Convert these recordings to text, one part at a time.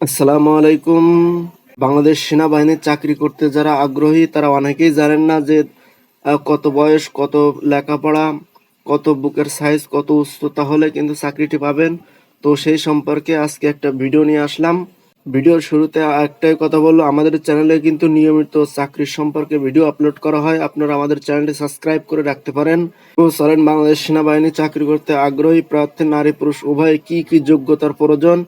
আসসালামু আলাইকুম। বাংলাদেশ সেনাবাহিনীর চাকরি করতে যারা আগ্রহী, তারা অনেকেই জানেন না যে কত বয়স, কত লেখাপড়া, কত বুকের সাইজ কত উচ্চতা হলে কিন্তু চাকরিটি পাবেন। তো সেই সম্পর্কে আজকে একটা ভিডিও নিয়ে আসলাম। ভিডিওর শুরুতে একটাই কথা বলল আমাদের চ্যানেলে কিন্তু নিয়মিত চাকরির সম্পর্কে ভিডিও আপলোড করা হয়। আপনারা আমাদের চ্যানেলটি সাবস্ক্রাইব করে রাখতে পারেন। তো চলেন, বাংলাদেশ সেনাবাহিনী চাকরি করতে আগ্রহী প্রার্থী, নারী, পুরুষ, উভয় কি কি যোগ্যতার প্রয়োজন?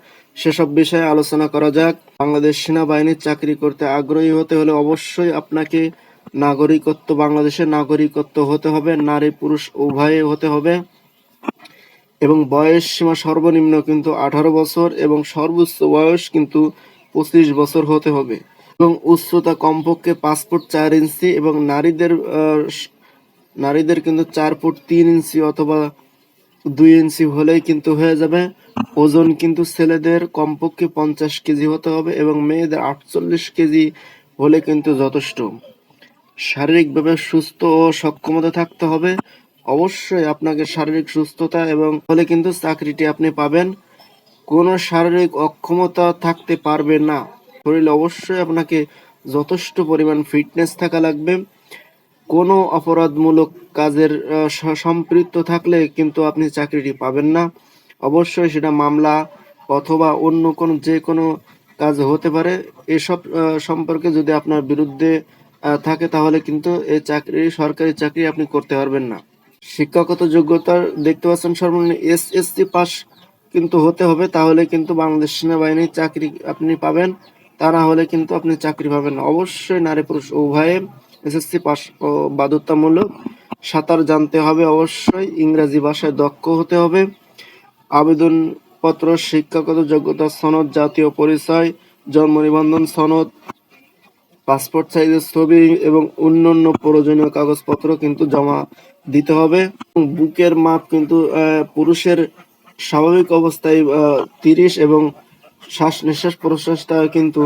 সেসব বিষয়ে আলোচনা করা যাক। বাংলাদেশ সেনাবাহিনীর চাকরি করতে আগ্রহী হতে হলে অবশ্যই আপনাকে নাগরিকত্ব, বাংলাদেশের নাগরিকত্ব হতে হবে, নারী, পুরুষ, উভয়ে হতে হবে। এবং বয়স সীমা সর্বনিম্ন কিন্তু আঠারো বছর এবং সর্বোচ্চ বয়স কিন্তু পঁচিশ বছর হতে হবে। এবং উচ্চতা কমপক্ষে পাঁচ ফুট চার ইঞ্চি এবং নারীদের নারীদের কিন্তু চার ফুট তিন ইঞ্চি অথবা দুই ইঞ্চি হলেই কিন্তু হয়ে যাবে। ওজন কিন্তু ছেলেদের কমপক্ষে পঞ্চাশ কেজি হতে হবে এবং মেয়েদের আটচল্লিশ কেজি হলে কিন্তু যথেষ্ট। শারীরিকভাবে সুস্থ ও সক্ষমতা থাকতে হবে। অবশ্যই আপনাকে শারীরিক সুস্থতা এবং হলে কিন্তু চাকরিটি আপনি পাবেন। কোনো শারীরিক অক্ষমতা থাকতে পারবে না। শরীরে অবশ্যই আপনাকে যথেষ্ট পরিমাণ ফিটনেস থাকা লাগবে। কোনো অপরাধমূলক কাজের সম্পৃক্ত থাকলে কিন্তু আপনি চাকরিটি পাবেন না। অবশ্যই সেটা মামলা অথবা অন্য কোনো, যে কোনো কাজ হতে পারে। এসব সম্পর্কে যদি আপনার বিরুদ্ধে থাকে তাহলে কিন্তু এই চাকরি, সরকারি চাকরি আপনি করতে পারবেন না। শিক্ষাগত যোগ্যতা দেখতে পাচ্ছেন সর্বনিম্ন এস এসএসসি পাস কিন্তু হতে হবে, তাহলে কিন্তু বাংলাদেশ সেনাবাহিনীর চাকরি আপনি পাবেন। তা না হলে কিন্তু আপনি চাকরি পাবেন না। অবশ্যই নারী পুরুষ উভয়ে এসএসসি পাস বাধ্যতামূলক সাঁতার জানতে হবে অবশ্যই, ইংরেজি ভাষায় দক্ষ হতে হবে। আবেদনপত্র, শিক্ষাগত যোগ্যতা, সনদ, জাতীয় পরিচয়, জন্ম নিবন্ধন, সনদ, পাসপোর্ট সাইজের ছবি এবং অন্যান্য প্রয়োজনীয় কাগজপত্র কিন্তু জমা দিতে হবে। বুকের মাপ কিন্তু পুরুষের স্বাভাবিক অবস্থায় তিরিশ এবং শ্বাস নিঃশ্বাস প্রশ্বাসটা কিন্তু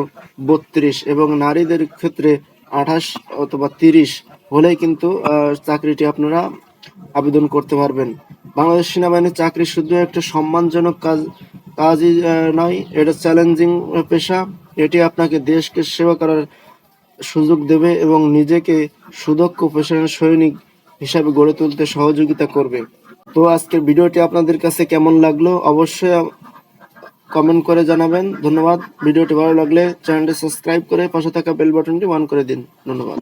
বত্রিশ এবং নারীদের ক্ষেত্রে আঠাশ অথবা তিরিশ হলেই কিন্তু চাকরিটি আপনারা আবেদন করতে পারবেন। বাংলাদেশ সেনাবাহিনীর চাকরি শুধু একটা সম্মানজনক কাজ, কাজই নয়, এটা চ্যালেঞ্জিং পেশা। এটি আপনাকে দেশকে সেবা করার সুযোগ দেবে এবং নিজেকে সুদক্ষ পেশার সৈনিক হিসাবে গড়ে তুলতে সহযোগিতা করবে। তো আজকের ভিডিওটি আপনাদের কাছে কেমন লাগল? অবশ্যই কমেন্ট করে জানাবেন। ধন্যবাদ। ভিডিওটি ভালো লাগলে চ্যানেলটি সাবস্ক্রাইব করে পাশে থাকা বেল বাটনটি অন করে দিন। ধন্যবাদ।